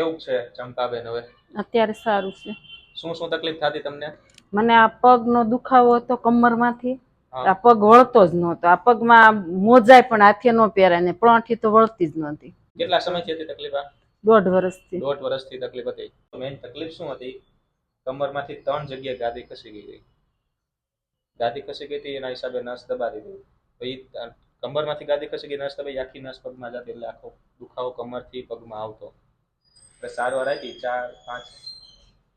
કેવું છે ચંપાબેન હવે? અત્યારે સારું છે. શું શું તકલીફ થતી તમને? મને આ પગનો દુખાવો હતો કમરમાંથી. આ પગ વળતો જ નહોતો. આ પગમાં મોજાય પણ હાથે ન પહેરાય ને પ્રોંઠી તો વળતી જ નહોતી. કેટલા સમયથી હતી તકલીફ આ? દોઢ વર્ષથી. દોઢ વર્ષથી તકલીફ હતી. મેઇન તકલીફ શું હતી? કમરમાંથી ત્રણ જગ્યાએ ગાદી ખસી ગઈ હતી. ગાદી ખસી ગઈ હતી એના હિસાબે નસ દબાવી દીધી. તો ઈ કમરમાંથી ગાદી ખસી ગઈ નસ દબાઈ આખી નસ પગમાં જતી એટલે આખો દુખાવો કમરથી પગમાં આવતો. એટલે સારવાર આપી ચાર પાંચ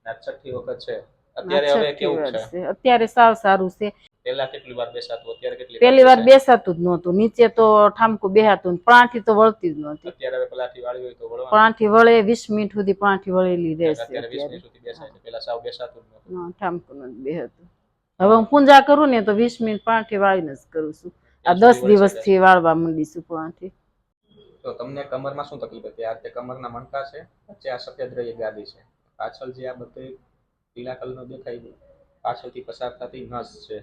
છઠ્ઠી વખત છે. અત્યારે હવે કેવું છે? અત્યારે સાવ સારું છે. પહેલા કેટલી વાર બેસાતું અત્યારે કેટલી પહેલી વાર બેસાતું જ નહોતું. નીચે તો ઠામકું બેહાતું પ્રાંઠી તો વળતી જ નહોતી. અત્યારે હવે પલાઠી વાળી હોય તો વળવા પ્રાંઠી વળે વીસ મિનિટ સુધી પ્રાંઠી વળેલી રહેશે અત્યારે વીસ અત્યારે મિનિટ સુધી બેસાય છે. પેલા સાવ બેસાતું જ નહોતું. ઠામકું ન બેહતું. હવે હું પૂજા કરું ને તો વીસ મિનિટ પ્રાંઠી વાળીને જ કરું છું. આ ત્યાં દસ સુધી વળી દિવસથી વાળવા માંડીશું પ્રાંઠી તો તમને કમરમાં શું તકલીફ હતી? આ રીતે કમરના મણકા છે વચ્ચે આ સફેદ રહી ગાદી છે. પાછળ જે આ બધે પીલા કલરનો દેખાય પાછળથી પસાર થતી નસ છે.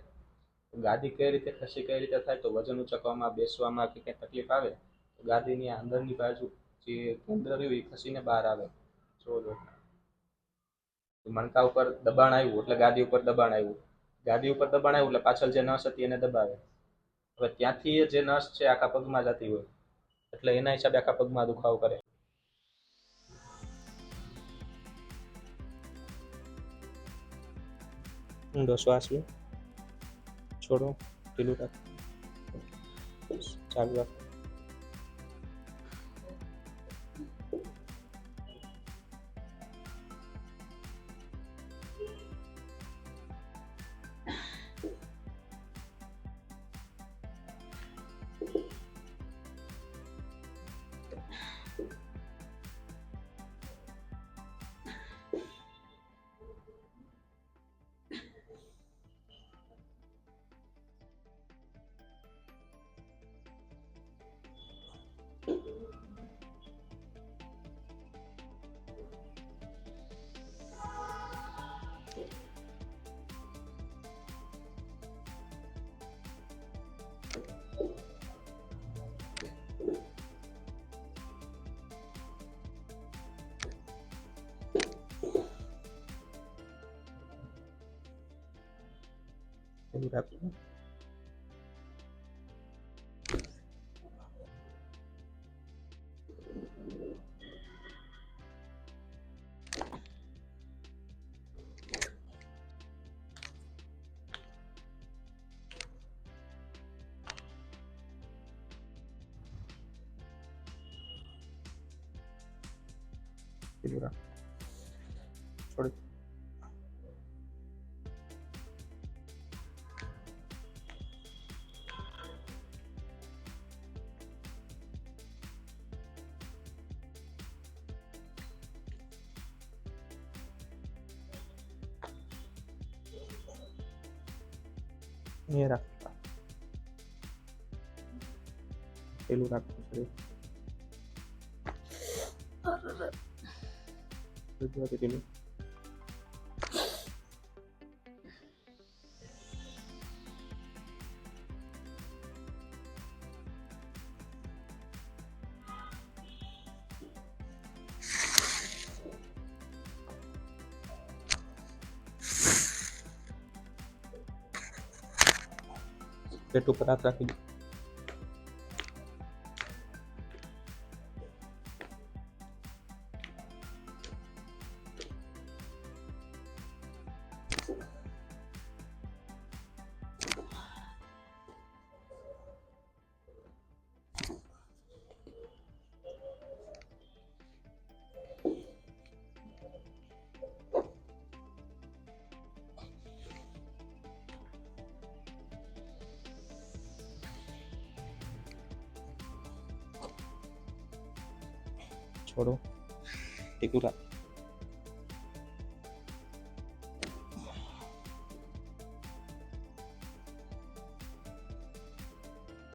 ગાદી કઈ રીતે ખસી, કઈ રીતે થાય? તો વજન ઉચકવામાં, બેસવામાં કે કંઈ તકલીફ આવે? તો ગાદીની અંદરની બાજુ જે કેન્દ્ર રહ્યું, એ ખસીને બહાર આવે. જો જો મણકા ઉપર દબાણ આવ્યું, એટલે ગાદી ઉપર દબાણ આવ્યું. ગાદી ઉપર દબાણ આવ્યું, એટલે પાછળ જે નસ હતી એને દબાવે. હવે ત્યાંથી જે નસ છે, આખા પગમાં જતી હોય. એટલે એના હિસાબે આખા પગમાં દુખાવો કરે. ઊંડો શ્વાસ લો છોડો, ઢીલું રાખો. ચાલુ રાખ. ઢીલું રાખજો ઢીલું રાખ છોડી એ રાખ પેલું રાખવું છે ગુજરાતી પેલું પેટ ઉપર હાથ રાખી દો છોડો ટીકું રાખ